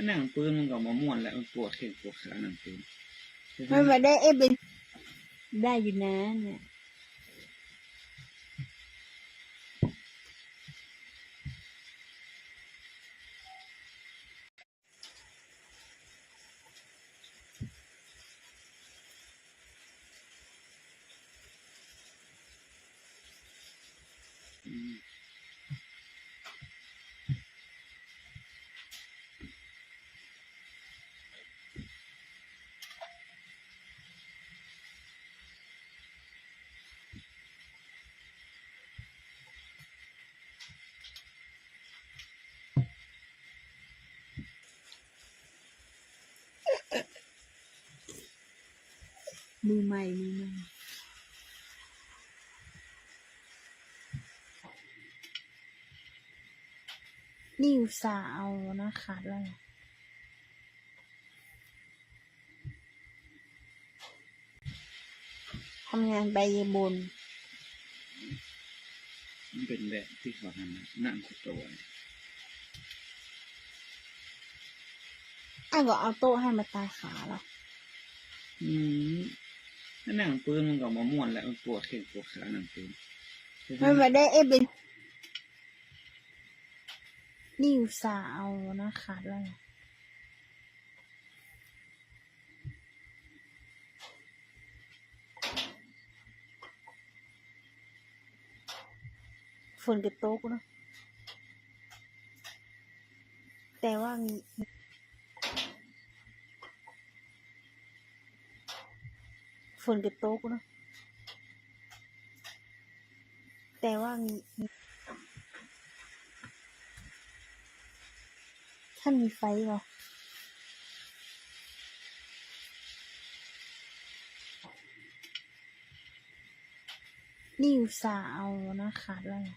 ถ้าหนังปืนมันก็มาม่วนแล้วมันปวดแข่งปวดขาหนังปืน มันมาได้เอฟเป็นได้อยู่นะเนี่ย มือใหม่มือใหม่นี่อุตส่าห์เอานะขาดแล้วนะทำงานใบเยบนมันเป็นแบบที่เขาทำนะนั่งคุตัวอ้าวก็เอาโต๊ะให้มาตายขาแล้วอืมถ้า หนังปืนมันก็มาม่วนแล้วมันปวดแข้งปวดขาหนังปืนมันมาได้เอเป็นนี่อุตส่าห์เอานะขาดแล้วนะฝนกระโต๊กเนอะแต่ว่ามี นกระโต๊กเนอะแต่ว่ามีถ้ามีไฟเหรอนี่อุตส่าห์เอานะขาดแล้วนะ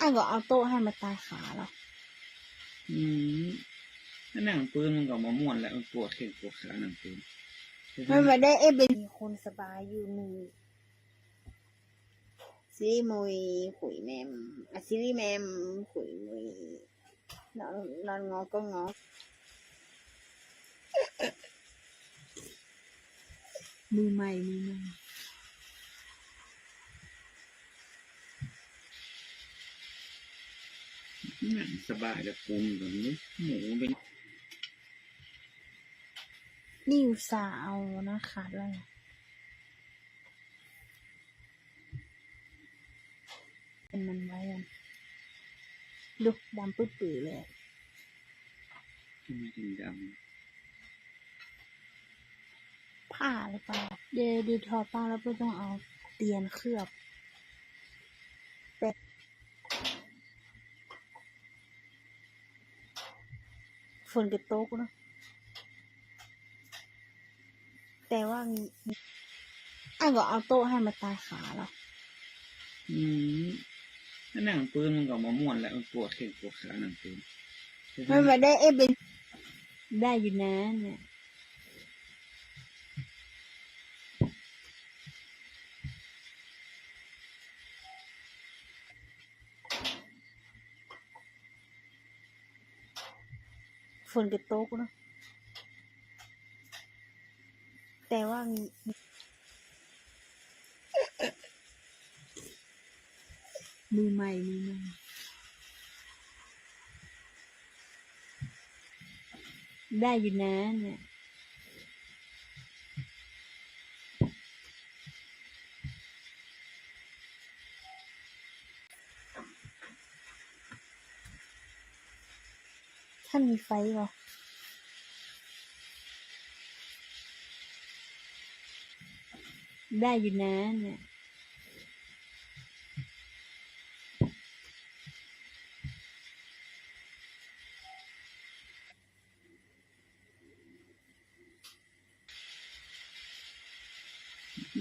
อ้าวก็เอาโต๊ะให้มาตายขาแล้วอืม ถ้าหนังปืนมันก็มาม่วนแล้วมันปวดแข้งปวดขาหนังปืนมันมาได้เอฟเป็นมีคนสบายอยู่มือซีรีมวยขุยแมมอะซีรีแมมขุยมวยนอนนอนงอก็งอมือใหม่มือใหม่นั่งสบายแล้วปรุงแบบนี้หมูเป็น นี่อุตส่าห์เอานะขาดแล้วนะเป็นมันไว้กันดูดำปื้อๆเลยทำไมถึงดผ้าหรือเปล่าเดี๋ยวเดี๋ยวทอป้าแล้วก็ต้องเอาเตียนเคลือบแต่ฝนกระโต๊กเนอะ แต่ว่ามีมีอ้าวก็เอาโต๊ะให้มาตายขาแล้วำอืมถ้าหนังปืนมันก็มาม่วนแล้วมันปวดแข้งปวดขาหนังปืนมันมาได้เอฟเป็นได้อยู่นะเนี่ยฝนกระโต๊กเนอะ แต่ว่าม,มือใหม่มือใหม่ได้อยู่นะเนี่ยถ้ามีไฟเหรอ ได้อยู่นะเนี่ย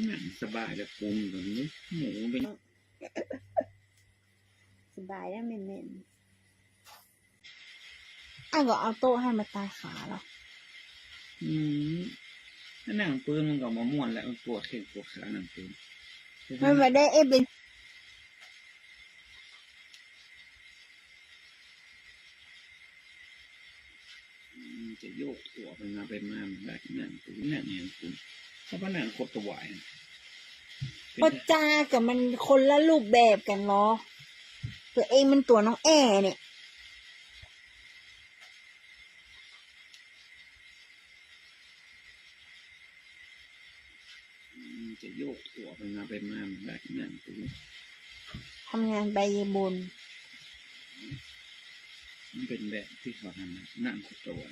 นั่งสบายแล้วปรุงแบบนี้หมูเป็นสบายแล้วเมนเมนอ้าวก็เอาโต๊ะให้มาตายขาแล้วอืมถ้า หนังปืนมันก็มาม่วนแล้วมันปวดแข้งปวดขาหนังปืนมันมาได้เอเป็นจะโยกตัวมันมาไปมาแบบนั่งปืนนั่นเองคุณเพราะว่านั่โคตรตัวไหวพจากับมันคนละรูปแบบกันเนาะตัวเองมันตัวน้องแอเนี่ย จะโยกตัวไปมาไปมาแบบนั้นปืนทำงานใบเยบนมันเป็นแบบที่เขาทำนะนั่นครบตัวไหว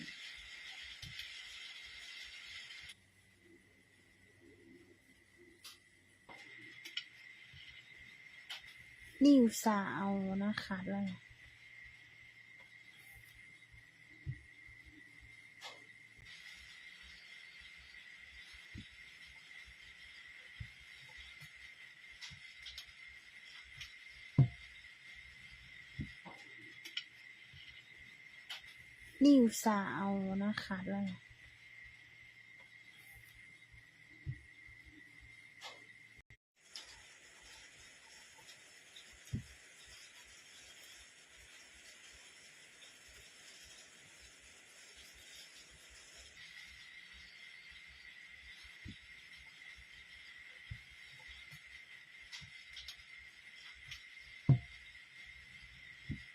นี่อุตส่าห์เอานะขาดเลย นี่อุตส่าเอานะขาดเลย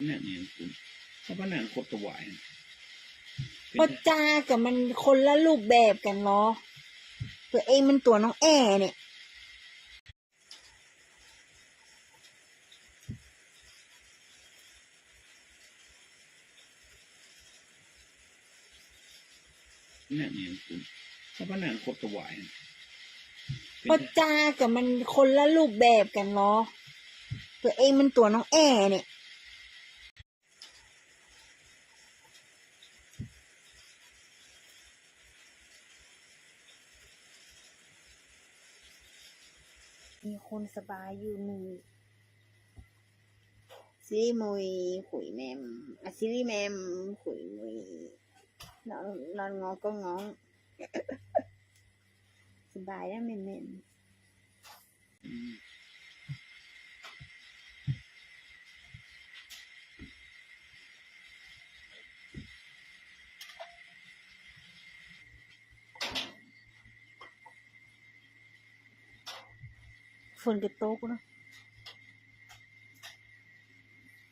นั่นเนี่ยคุณเพราะว่านั่นครบตัวไหว นะเป็นก็จ้ากับมันคนละรูปแบบกันเหรอตัวเองมันตัวน้องแอเนี่ยนั่นเนี่ยคุณเพราะว่านั่นครบตัวไหวนะเป็นก็จ้ากับมันคนละรูปแบบกันเหรอตัวเองมันตัวน้องแอเนี่ย มีคนสบายอยู่นี่ซิริมุยขุยแมมอะซิริแมมขุยมุยนอนนอนงอก็งอง สบายแล้วเมนเม ฝนจะตกเนอะ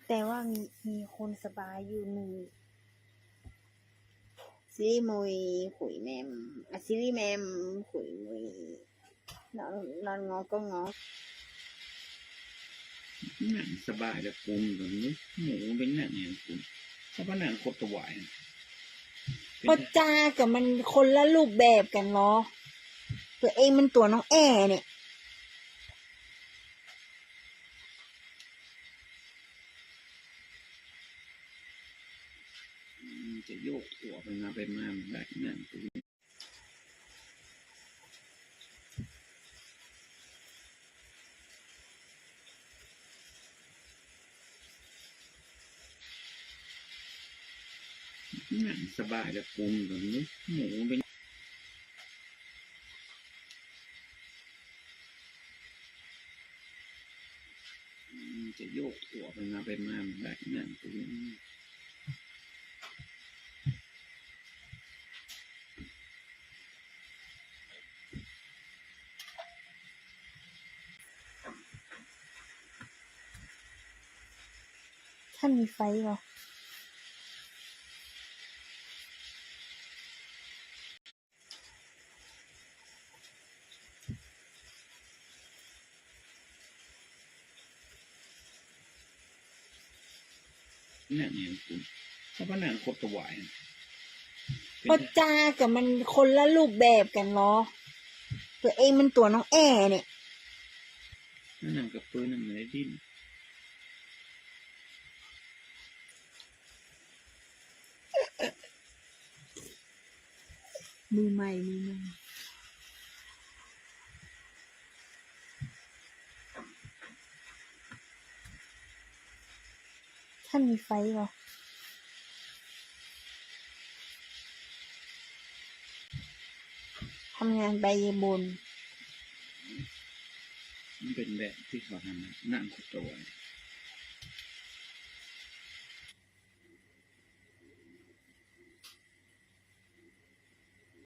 แต่ว่ามีมีคนสบายอยู่นี่ซิริมุยขุยแมมอะซิริแมมขุยมุยนอนนอนงอก็งอนั่นสบายแล้วคุณแบบนี้หมูเป็นนั่นเนี่ยคุณเพราะว่านั่นครบตัวไหวนะเป็นก็จ้ากับมันคนละรูปแบบกันเหรอตัวเองมันตัวน้องแอเนี่ย จะโยกตัวไปมาไปมาแบบนั้นปืนนั่นสบายแล้วคุณแบบนี้หมูเป็นอืมจะโยกตัวไปมาไปมาแบบนั้นปืน ท่านมีไฟเหรอนั่นเนี่ยคุณเพราะว่านั่นครบตัวไหวนะเป็นก็จ้ากับมันคนละรูปแบบกันเหรอ ตัวเองมันตัวน้องแอเนี่ยนั่นกับปืนนั่นไม่ได้ดิ้น มือใหม่มือใหม่ท่านมีไฟเหรอทำงานใบเยบน มันเป็นแบบที่เขาทำนะนั่นครบตัว